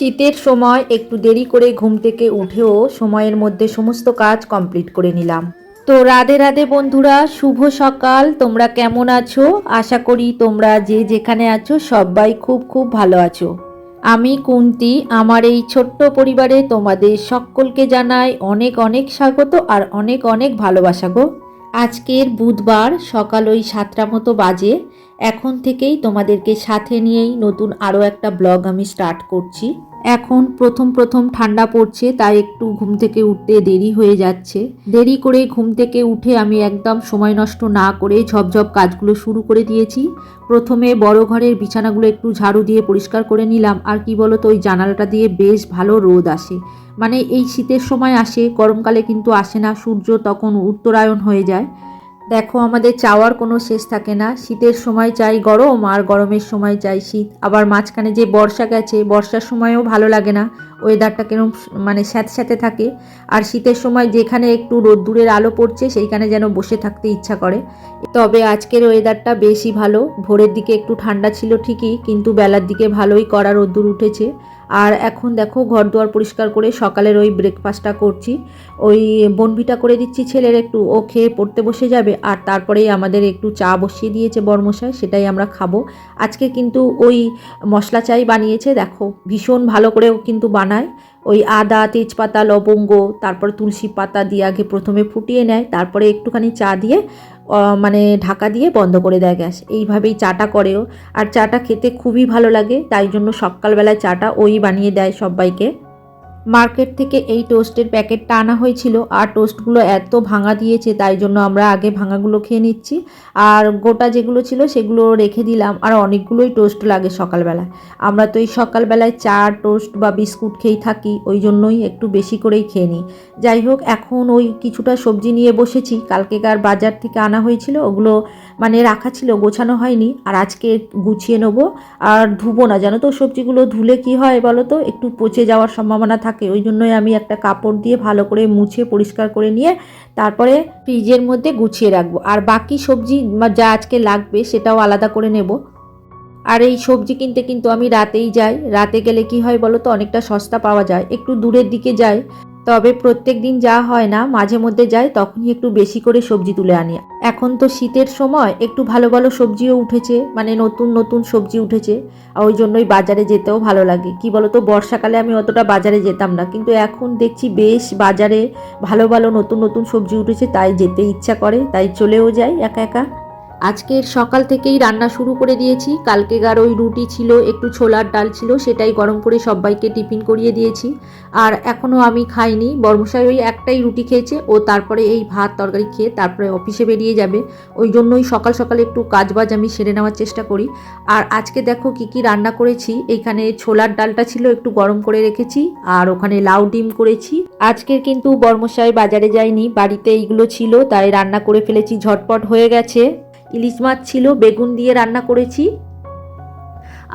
শীতের সময় একটু দেরি করে ঘুম থেকে উঠেও সময়ের মধ্যে সমস্ত কাজ কমপ্লিট করে নিলাম। তো রাধে রাধে বন্ধুরা, শুভ সকাল। তোমরা কেমন আছো? আশা করি তোমরা যে যেখানে আছো সবাই খুব খুব ভালো আছো। আমি কুন্তি, আমার এই ছোট্ট পরিবারে তোমাদের সকলকে জানাই অনেক অনেক স্বাগত আর অনেক অনেক ভালোবাসা গো। আজকের বুধবার সকাল ওই সাতটা মতো বাজে। এখন থেকেই তোমাদেরকে সাথে নিয়েই নতুন আরও একটা ব্লগ আমি স্টার্ট করছি। এখন প্রথম প্রথম ঠান্ডা পড়ছে, তাই একটু ঘুম থেকে উঠতে দেরি হয়ে যাচ্ছে। দেরি করে ঘুম থেকে উঠে আমি একদম সময় নষ্ট না করে ঝপঝপ কাজগুলো শুরু করে দিয়েছি। প্রথমে বড় ঘরের বিছানাগুলো একটু ঝাড়ু দিয়ে পরিষ্কার করে নিলাম, আর কি বলো তো ওই জানালাটা দিয়ে বেশ ভালো রোদ আসে। মানে এই শীতের সময় আসে, গরমকালে কিন্তু আসে না, সূর্য তখন উত্তরায়ণ হয়ে যায়। দেখো, আমাদের চাওয়ার কোনো শেষ থাকে না। শীতের সময় চাই গরম আর গরমের সময় চাই শীত। আবার মাঝখানে যে বর্ষা গেছে, বর্ষার সময়ও ভালো লাগে না। ওয়েদারটা কেরম মানে স্যাঁতে স্যাঁতে থাকে। আর শীতের সময় যেখানে একটু রোদ্দুরের আলো পড়ছে, সেইখানে যেন বসে থাকতে ইচ্ছা করে। তবে আজকের ওয়েদারটা বেশি ভালো। ভোরের দিকে একটু ঠান্ডা ছিল ঠিকই, কিন্তু বেলার দিকে ভালোই করা রোদ্দুর উঠেছে। আর এখন দেখো ঘর দুয়ার পরিষ্কার করে সকালের ওই ব্রেকফাস্টটা করছি। ওই বনভিটা করে দিচ্ছি ছেলের একটু, ও খেয়ে পড়তে বসে যাবে। আর তারপরেই আমাদের একটু চা বসিয়ে দিয়েছে বর্মশাই, সেটাই আমরা খাব। আজকে কিন্তু ওই মশলা চাই বানিয়েছে, দেখো ভীষণ ভালো করেও কিন্তু বানায়। ওই আদা, তেজপাতা, লবঙ্গ, তারপর তুলসী পাতা দিয়ে আগে প্রথমে ফুটিয়ে নেয়, তারপরে একটুখানি চা দিয়ে মানে ঢাকা দিয়ে বন্ধ করে দেয় গ্যাস। এইভাবেই চাটা করেও। আর চাটা খেতে খুবই ভালো লাগে, তাই জন্য সকালবেলায় চাটা ওই বানিয়ে দেয় সবাইকে। মার্কেট থেকে এই টোস্টের প্যাকেটটা আনা হয়েছিল আর টোস্টগুলো এত ভাঙা দিয়েছে, তাই জন্য আমরা আগে ভাঙাগুলো খেয়ে নিচ্ছি। আর গোটা যেগুলো ছিল সেগুলো রেখে দিলাম আর অনেকগুলোই টোস্ট লাগে সকালবেলায়। আমরা তো এই সকালবেলায় চা, টোস্ট বা বিস্কুট খেয়েই থাকি, ওই জন্যই একটু বেশি করেই খেয়ে নিই। যাই হোক, এখন ওই কিছুটা সবজি নিয়ে বসেছি। কালকেকার বাজার থেকে আনা হয়েছিল, ওগুলো মানে রাখা ছিল, গোছানো হয়নি। আর আজকে গুছিয়ে নেব। আর ধুবো না, জানো তো সবজিগুলো ধুলে কি হয় বলো তো? একটু পচে যাওয়ার সম্ভাবনা থাকে। ওই জন্যই আমি একটা কাপড় দিয়ে ভালো করে মুছে, পরিষ্কার করে নিয়ে তারপরে ফ্রিজের মধ্যে গুছিয়ে রাখব। আর বাকি সবজি যা আজকে লাগবে সেটাও আলাদা করে নেব। আর এই সবজি কিনতে কিন্তু আমি রাতেই যাই। রাতে গেলে কি হয় বলো তো, অনেকটা সস্তা পাওয়া যায়। একটু দূরের দিকে যাই। তবে প্রত্যেক দিন যা হয় না, মাঝে মধ্যে যাই, তখনই একটু বেশি করে সবজি তুলে আনি। এখন তো শীতের সময় একটু ভালো ভালো সবজিও উঠেছে মানে নতুন নতুন সবজি উঠেছে, আর ওই জন্যই বাজারে যেতেও ভালো লাগে। কি বলতো, বর্ষাকালে আমি অতটা বাজারে যেতাম না, কিন্তু এখন দেখছি বেশ বাজারে ভালো ভালো নতুন নতুন সবজি উঠেছে, তাই যেতে ইচ্ছা করে, তাই চলেও যাই একা একা। আজকের সকাল থেকেই রান্না শুরু করে দিয়েছি। কালকেকার ওই রুটি ছিল, একটু ছোলার ডাল ছিল, সেটাই গরম করে সবাইকে টিফিন করিয়ে দিয়েছি। আর এখনও আমি খাইনি। বর্মশাই ওই একটাই রুটি খেয়েছে, ও তারপরে এই ভাত তরকারি খেয়ে তারপরে অফিসে বেরিয়ে যাবে। ওই জন্যই সকাল সকাল একটু কাজবাজ আমি সেরে নেওয়ার চেষ্টা করি। আর আজকে দেখো কি কি রান্না করেছি। এখানে ছোলার ডালটা ছিল, একটু গরম করে রেখেছি, আর ওখানে লাউ ডিম করেছি। আজকের কিন্তু বর্মশাই বাজারে যায়নি, বাড়িতে এইগুলো ছিল, তাই রান্না করে ফেলেছি, ঝটপট হয়ে গেছে। ইলিশ মাছ ছিল, বেগুন দিয়ে রান্না করেছি।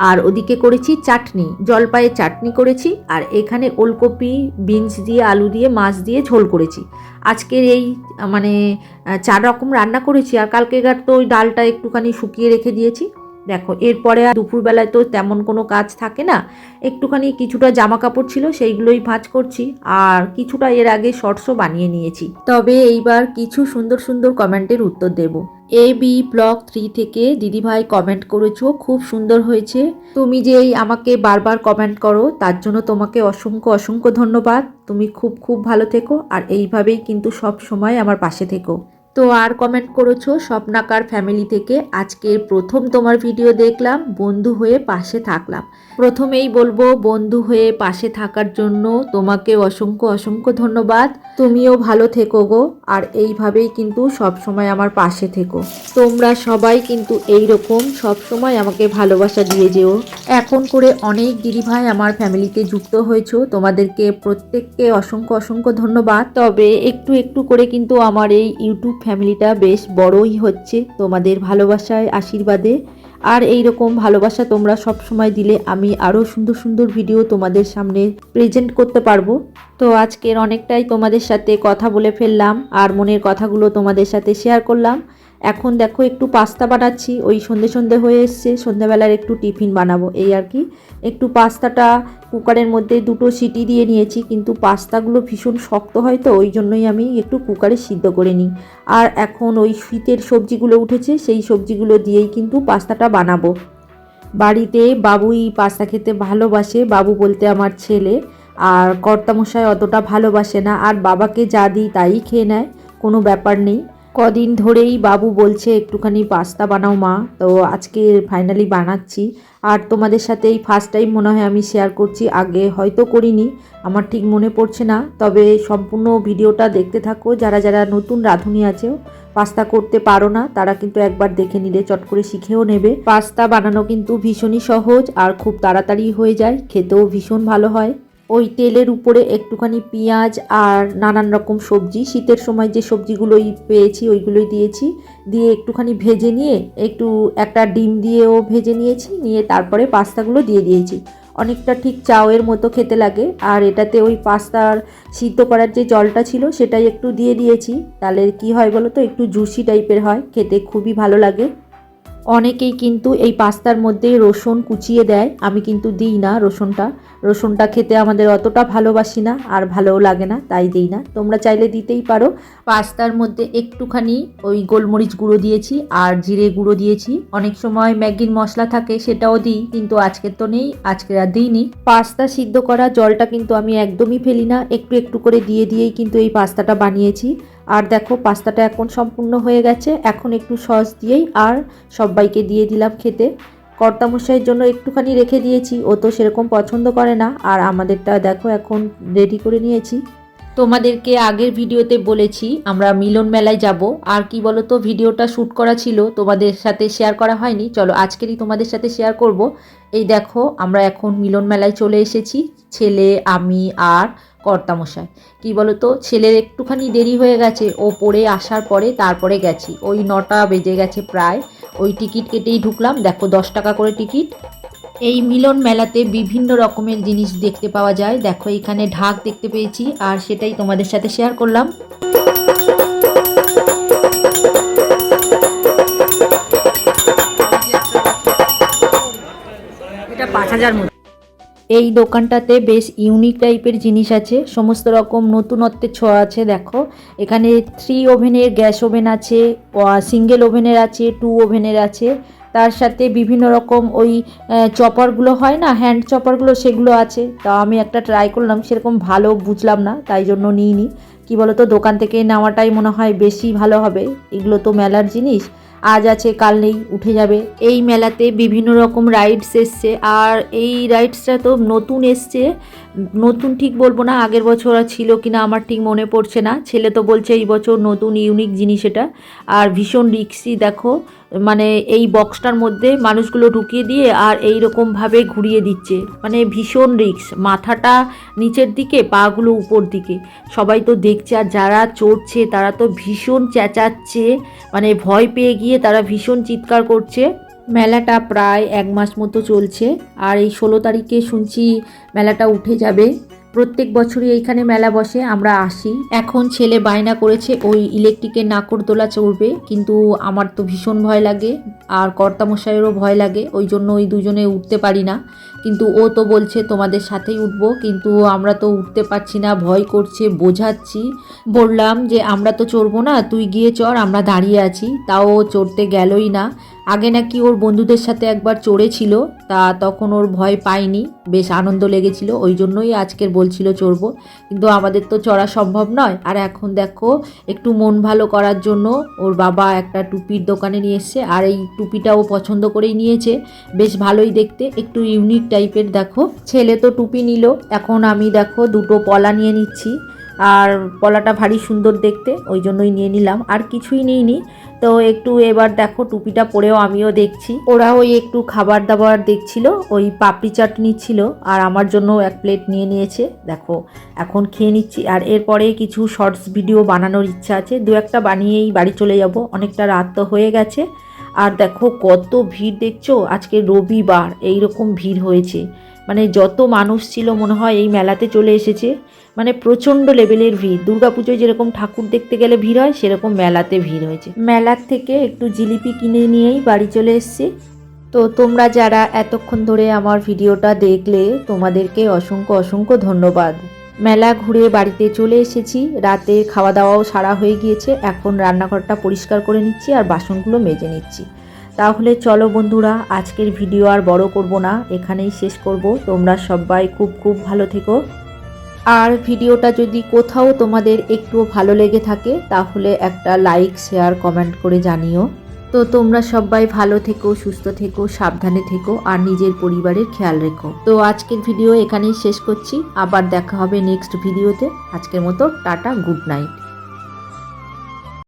আর ওদিকে করেছি চাটনি, জলপাইয়ের চাটনি করেছি। আর এখানে ওলকপি, বিনস দিয়ে, আলু দিয়ে, মাছ দিয়ে ঝোল করেছি। আজকের এই মানে চার রকম রান্না করেছি। আর কালকেকার তো ওই ডালটা একটুখানি শুকিয়ে রেখে দিয়েছি। দেখো, এরপরে আর দুপুরবেলায় তো তেমন কোনো কাজ থাকে না। একটুখানি কিছুটা জামা কাপড় ছিল, সেইগুলোই ভাঁজ করছি। আর কিছুটা এর আগে শর্টসও বানিয়ে নিয়েছি। তবে এইবার কিছু সুন্দর সুন্দর কমেন্টের উত্তর দেব। এ বি ব্লক থ্রি থেকে দিদিভাই কমেন্ট করেছ, খুব সুন্দর হয়েছে। তুমি যে আমাকে বারবার কমেন্ট করো, তার জন্য তোমাকে অসংখ্য অসংখ্য ধন্যবাদ। তুমি খুব খুব ভালো থেকো, আর এইভাবেই কিন্তু সব সময় আমার পাশে থেকো। তো আর কমেন্ট করেছ? স্বপ্নাকার ফ্যামিলি থেকে আজকের প্রথম তোমার ভিডিও দেখলাম, বন্ধু হয়ে পাশে থাকলাম। প্রথমেই বলব, বন্ধু হয়ে পাশে থাকার জন্য তোমাকে অসংখ্য অসংখ্য ধন্যবাদ। তুমিও ভালো থেকো গো, আর এইভাবেই কিন্তু সব সময় আমার পাশে থেকো। তোমরা সবাই কিন্তু এই রকম সব সময় আমাকে ভালোবাসা দিয়ে যেও। এখন করে অনেক দিদিভাই আমার ফ্যামিলিতে যুক্ত হয়েছো, তোমাদেরকে প্রত্যেককে অসংখ্য অসংখ্য ধন্যবাদ। তবে একটু একটু করে কিন্তু আমার এই ইউটিউব ফ্যামিলিটা বেশ বড়ই হচ্ছে তোমাদের ভালোবাসায়, আশীর্বাদে। আর এই রকম ভালোবাসা তোমরা সব সময় দিলে আমি আরও সুন্দর সুন্দর ভিডিও তোমাদের সামনে প্রেজেন্ট করতে পারব। তো আজকের অনেকটাই তোমাদের সাথে কথা বলে ফেললাম, আর মনের কথাগুলো তোমাদের সাথে শেয়ার করলাম। এখন দেখো একটু পাস্তা বানাচ্ছি, ওই সন্ধে সন্ধে হয়ে এসছে, সন্ধ্যাবেলার একটু টিফিন বানাবো, এই আর কি। একটু পাস্তাটা কুকারের মধ্যে দুটো সিটি দিয়ে নিয়েছি, কিন্তু পাস্তাগুলো ভীষণ শক্ত হয় তো, ওই জন্যই আমি একটু কুকারে সিদ্ধ করে নিই। আর এখন ওই শীতের সবজিগুলো উঠেছে, সেই সবজিগুলো দিয়েই কিন্তু পাস্তাটা বানাবো। বাড়িতে বাবুই পাস্তা খেতে ভালোবাসে, বাবু বলতে আমার ছেলে, আর কর্তামশাই অতটা ভালোবাসে না, আর বাবাকে যা দিই তাই খেয়ে নেয়, কোনো ব্যাপার নেই। কদিন ধরেই বাবু বলছে, একটুখানি পাস্তা বানাও মা। তো আজকে ফাইনালি বানাচ্ছি। আর তোমাদের সাথে এই ফার্স্ট টাইম মনে হয় আমি শেয়ার করছি, আগে হয়তো করিনি, আমার ঠিক মনে পড়ছে না। তবে সম্পূর্ণ ভিডিওটা দেখতে থাকো, যারা যারা নতুন রাঁধুনি আছে পাস্তা করতে পারো না, তারা কিন্তু একবার দেখে নিলে, চট করে শিখেও নেবে। পাস্তা বানানো কিন্তু ভীষণই সহজ আর খুব তাড়াতাড়ি হয়ে যায়, খেতেও ভীষণ ভালো হয়। ওই তেলের উপরে একটুখানি পেঁয়াজ আর নানান রকম সবজি। শীতের সময় যে সবজিগুলোই পেয়েছি, ওইগুলোই দিয়েছি। দিয়ে একটুখানি ভেজে নিয়ে একটু একটা ডিম দিয়েও ভেজে নিয়েছি, নিয়ে তারপরে পাস্তাগুলো দিয়ে দিয়েছি। অনেকটা ঠিক চাউয়ের মতো খেতে লাগে। আর এটাতে ওই পাস্তার সিদ্ধ করার যে জলটা ছিল, সেটাই একটু দিয়ে দিয়েছি। তাহলে কি হয় বলো তো, একটু জুসি টাইপের হয়। খেতে খুবই ভালো লাগে। অনেকেই কিন্তু এই পাস্তার মধ্যে রসুন কুচিয়ে দেয়। আমি কিন্তু দিই না রসুনটা। রসুনটা খেতে আমাদের অতটা ভালোবাসি না আর ভালোও লাগে না, তাই দিই না। তোমরা চাইলে দিতেই পারো। পাস্তার মধ্যে একটুখানি ওই গোলমরিচ গুঁড়ো দিয়েছি আর জিরে গুঁড়ো দিয়েছি। অনেক সময় ম্যাগির মশলা থাকে সেটাও দিই, কিন্তু আজকে তো নেই, আজকে আর দিইনি। পাস্তা সিদ্ধ করা জলটা কিন্তু আমি একদমই ফেলি না, একটু একটু করে দিয়ে দিয়েই কিন্তু এই পাস্তাটা বানিয়েছি। আর দেখো, পাস্তাটা এখন সম্পূর্ণ হয়ে গেছে। এখন একটু সস দিয়েই আর সবাইকে দিয়ে দিলাম খেতে। কর্তামশাইয়ের জন্য একটুখানি রেখে দিয়েছি, ও তো সেরকম পছন্দ করে না। আর আমাদেরটা দেখো, এখন রেডি করে নিয়েছি। তোমাদেরকে আগের ভিডিওতে বলেছি, আমরা মিলন মেলায় যাব। আর কি বলো তো ভিডিওটা শ্যুট করা ছিল, তোমাদের সাথে শেয়ার করা হয়নি। চলো, আজকেরই তোমাদের সাথে শেয়ার করব। এই দেখো, আমরা এখন মিলন মেলায় চলে এসেছি। ছেলে, আমি, আর কর্তামশাই। কি বলতো, ছেলের একটুখানি দেরি হয়ে গেছে। ও পড়ে আসার পরে তারপরে গেছি। ওই নটা বেজে গেছে প্রায়। ওই টিকিট কেটেই ঢুকলাম। দেখো, দশ টাকা করে টিকিট। এই মিলন মেলাতে বিভিন্ন রকমের জিনিস দেখতে পাওয়া যায়। দেখো, এখানে ঢাক দেখতে পেয়েছি। আর সেটাই তোমাদের সাথে শেয়ার করলাম। হাজার মতো। এই দোকানটাতে বেশ ইউনিক টাইপের জিনিস আছে। সমস্ত রকম নতুনত্বের ছোঁয়া আছে, দেখো। এখানে থ্রি ওভেনের গ্যাস ওভেন আছে সিঙ্গেল ওভেনের আছে টু ওভেনের আছে। তার সাথে বিভিন্ন রকম ওই চপারগুলো হয় না হ্যান্ড চপারগুলো সেগুলো আছে। তা আমি একটা ট্রাই করলাম, সেরকম ভালো বুঝলাম না, তাই জন্য নিই নিইনি। কি বলতো, দোকান থেকে নেওয়াটাই মনে হয় বেশি ভালো হবে। এগুলো তো মেলার জিনিস। আজ আছে, কাল নেই, উঠে যাবে। এই মেলাতে বিভিন্ন রকম রাইডস এসছে। আর এই রাইডসটা তো নতুন এসছে। নতুন ঠিক বলব না, আগের বছর আর ছিল কিনা আমার ঠিক মনে পড়ছে না। ছেলে তো বলছে এই বছর নতুন ইউনিক জিনিস এটা। আর ভীষণ রিক্সি দেখো মানে এই বক্সটার মধ্যে মানুষগুলো ঢুকিয়ে দিয়ে আর এই রকমভাবে ঘুরিয়ে দিচ্ছে। মানে ভীষণ রিক্স, মাথাটা নিচের দিকে, পাগুলো উপর দিকে। সবাই তো দেখছে আর যারা চড়ছে তারা তো ভীষণ চেঁচাচ্ছে মানে ভয় পেয়ে গিয়ে তারা ভীষণ চিৎকার করছে। মেলাটা প্রায় এক মাস মতো চলছে, আর এই ষোলো তারিখে শুনছি মেলাটা উঠে যাবে। প্রত্যেক বছরই এইখানে মেলা বসে, আমরা আসি। এখন ছেলে বায়না করেছে, ওই ইলেকট্রিকের নাকরদোলা চড়বে, কিন্তু আমার তো ভীষণ ভয় লাগে, আর কর্তামশাইয়েরও ভয় লাগে, ওই জন্য ওই দুজনে উঠতে পারি না। কিন্তু ও তো বলছে, তোমাদের সাথেই উঠবো। কিন্তু আমরা তো উঠতে পারছি না, ভয় করছে, বোঝাচ্ছি। বললাম যে, আমরা তো চড়বো না, তুই গিয়ে চড়, আমরা দাঁড়িয়ে আছি। তাও চড়তে গেলই না। আগে নাকি ওর বন্ধুদের সাথে একবার চড়েছিল, তা তখন ওর ভয় পায়নি বেশ আনন্দ লেগেছিল, ওই জন্যই আজকের বলছিল চড়বো। কিন্তু আমাদের তো চড়া সম্ভব নয়। আর এখন দেখো, একটু মন ভালো করার জন্য ওর বাবা একটা টুপির দোকানে নিয়ে এসছে, আর এই টুপিটা ও পছন্দ করেই নিয়েছে। বেশ ভালোই দেখতে, একটু ইউনিক টাইপের দেখো। ছেলে তো টুপি নিল। এখন আমি, দেখো, দুটো পলা নিয়ে নিচ্ছি। আর পলাটা ভারী সুন্দর দেখতে, ওই জন্যই নিয়ে নিলাম। আর কিছুই নিইনি। তো একটু এবার, দেখো, টুপিটা পরেও আমিও দেখছি। ওরা ওই একটু খাবার দাবার দেখছিল, ওই পাপড়ি চাটনি ছিল, আর আমার জন্য এক প্লেট নিয়ে নিয়েছে। দেখো, এখন খেয়ে নিচ্ছি। আর এরপরে কিছু শর্টস ভিডিও বানানোর ইচ্ছা আছে। দু একটা বানিয়েই বাড়ি চলে যাব। অনেকটা রাত তো হয়ে গেছে। আর দেখো কত ভিড় দেখছ? আজকে রবিবার এই রকম ভিড় হয়েছে। মানে যত মানুষ ছিল মনে হয় এই মেলাতে চলে এসেছে মানে প্রচণ্ড লেভেলের ভিড়। দুর্গাপুজোয় যেরকম ঠাকুর দেখতে গেলে ভিড় হয়, সেরকম মেলাতে ভিড় হয়েছে। মেলার থেকে একটু জিলিপি কিনে নিয়েই বাড়ি চলে এসেছি। তো তোমরা যারা এতক্ষণ ধরে আমার ভিডিওটা দেখলে, তোমাদেরকে অসংখ্য অসংখ্য ধন্যবাদ। মেলা ঘুরে বাড়িতে চলে এসেছি। রাতে খাওয়া দাওয়াও সারা হয়ে গিয়েছে। এখন রান্নাঘরটা পরিষ্কার করে নিচ্ছি আর বাসনগুলো মেজে নিচ্ছি। তাহলে চলো বন্ধুরা, আজকের ভিডিও আর বড় করব না। এখানেই শেষ করব। তোমরা সবাই খুব খুব ভালো থেকো। আর ভিডিওটা যদি কোথাও তোমাদের একটু ভালো লেগে থাকে, তাহলে একটা লাইক শেয়ার কমেন্ট করে জানিও। তো তোমরা সবাই ভালো থেকো, সুস্থ থেকো, সাবধানে থেকো আর নিজের পরিবারের খেয়াল রেখো। তো আজকের ভিডিও এখানেই শেষ করছি। আবার দেখা হবে নেক্সট ভিডিওতে। আজকের মতো টাটা গুড নাইট